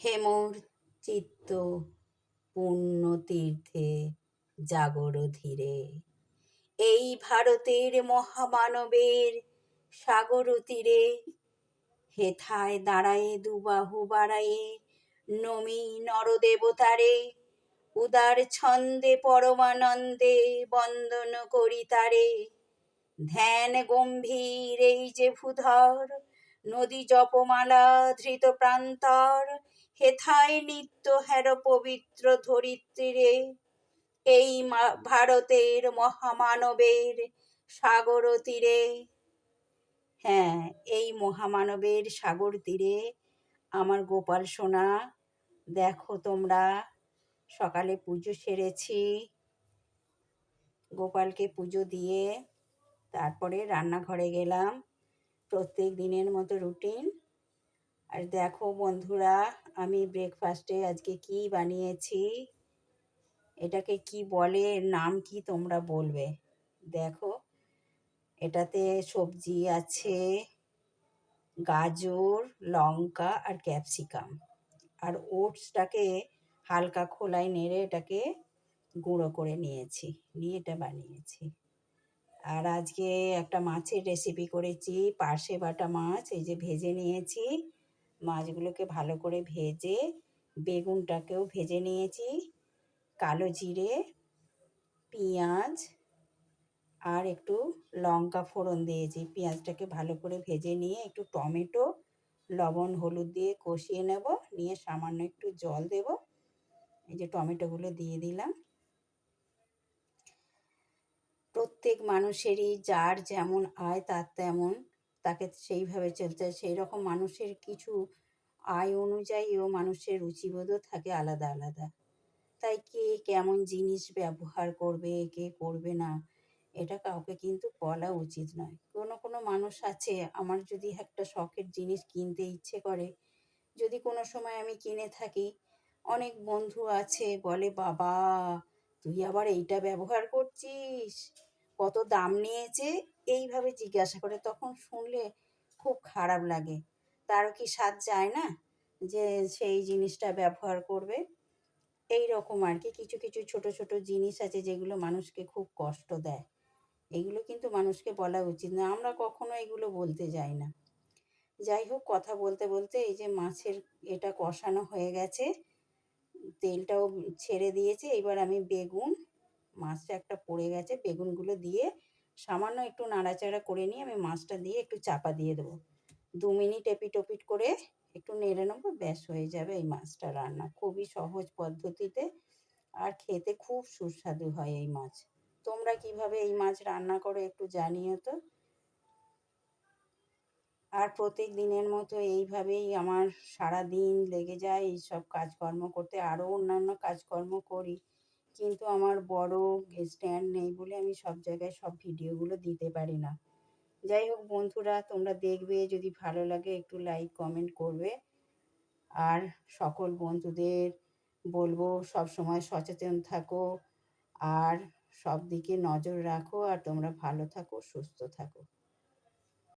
হেমর চিত্ত পুণ্য তীর্থে জাগর ধীরে। এই ভারতের মহামানবের সাগর তীরে হেথায় দাঁড়ায়ে দুবাহু বাড়ায়ে নমি নরদেবতারে, উদার ছন্দে পরমানন্দে বন্দন করি তারে। ধ্যান গম্ভীর এই যে ভূধর, নদী জপমালা ধৃত প্রান্তর হেথায় নিত্য হের পবিত্র ধরিত্রীরে? এই ভারতের মহামানবের সাগর তীরে। হ্যাঁ এই মহামানবের সাগর তীরে আমার গোপাল সোনা, দেখো তোমরা, সকালে পুজো সেরেছি। গোপালকে পুজো দিয়ে তারপরে রান্নাঘরে গেলাম। প্রত্যেক দিনের মতো রুটিন। আর দেখো বন্ধুরা আমি ব্রেকফাস্টে আজকে কি বানিয়েছি? এটাকে কি বলে? নাম কি তোমরা বলবে? দেখো, এটাতে সবজি আছে, গাজর, লঙ্কা আর ক্যাপসিকাম আর ওটসটাকে হালকা খোলায় নেড়ে এটাকে গুঁড়ো করে নিয়েছি, নিয়ে এটা বানিয়েছি। আর আজকে একটা মাছের রেসিপি করেছি, পার্শে বাটা মাছ, এই যে ভেজে নিয়েছি। মাছগুলোকে ভালো করে ভেজে বেগুনটাকেও ভেজে নিয়েছি। কালো জিরে, পেঁয়াজ আর একটু লঙ্কা ফোড়ন দিয়েছি। পেঁয়াজটাকে ভালো করে ভেজে নিয়ে একটু টমেটো, লবণ, হলুদ দিয়ে কষিয়ে নেব। নিয়ে সামান্য একটু জল দেব। এই যে টমেটোগুলো দিয়ে দিলাম। প্রত্যেক মানুষেরই যার যেমন আয়, তার তেমন তাকে সেইভাবে চলতে হয়। সেই রকম মানুষের কিছু আয় অনুযায়ীও মানুষের রুচিবোধও থাকে আলাদা আলাদা। তাই কে কেমন জিনিস ব্যবহার করবে, কে করবে না, এটা কাউকে কিন্তু বলা উচিত নয়। কোনো কোনো মানুষ আছে, আমার যদি একটা শখের জিনিস কিনতে ইচ্ছে করে, যদি কোনো সময় আমি কিনে থাকি, অনেক বন্ধু আছে, বলে, বাবা, তুই আবার এইটা ব্যবহার করছিস? কত দাম নিয়েছে এইভাবে জিজ্ঞাসা করে তখন শুনলে খুব খারাপ লাগে। তারও কি স্বাদ যায় না যে সেই জিনিসটা ব্যবহার করবে? এই রকম আর কি। কিছু কিছু ছোট ছোট জিনিস আছে যেগুলো মানুষকে খুব কষ্ট দেয়। এগুলো কিন্তু মানুষকে বলা উচিত না। আমরা কখনো এগুলো বলতে যাই না। যাই হোক, কথা বলতে বলতে এই যে মাছের এটা কষানো হয়ে গেছে, তেলটাও ছেড়ে দিয়েছে। এবার আমি বেগুন মাছটা একটা পড়ে গেছে, বেগুনগুলো দিয়ে সামান্য একটু নাড়াচাড়া করে নিয়ে আমি মাছটা দিয়ে একটু চাপা দিয়ে দেবো। দু মিনিট এপিট ওপিট করে একটু নেড়ে নেব, ব্যাস হয়ে যাবে এই মাছটা রান্না। খুবই সহজ পদ্ধতিতে আর খেতে খুব সুস্বাদু হয় এই মাছ। তোমরা কীভাবে এই মাছ রান্না করো একটু জানিও তো। আর প্রত্যেক দিনের মতো এইভাবেই আমার সারা দিন লেগে যায়, এইসব কাজকর্ম করতে। আরও অন্যান্য কাজকর্ম করি। কিন্তু আমার বড় স্ট্যান্ড নেই বলে আমি সব জায়গায় সব ভিডিওগুলো দিতে পারি না। যাই হোক বন্ধুরা, তোমরা দেখবে, যদি ভালো লাগে একটু লাইক কমেন্ট করবে। আর সকল বন্ধুদের বলব, সব সময় সচেতন থাকো আর সব দিকে নজর রাখো। আর তোমরা ভালো থাকো, সুস্থ থাকো।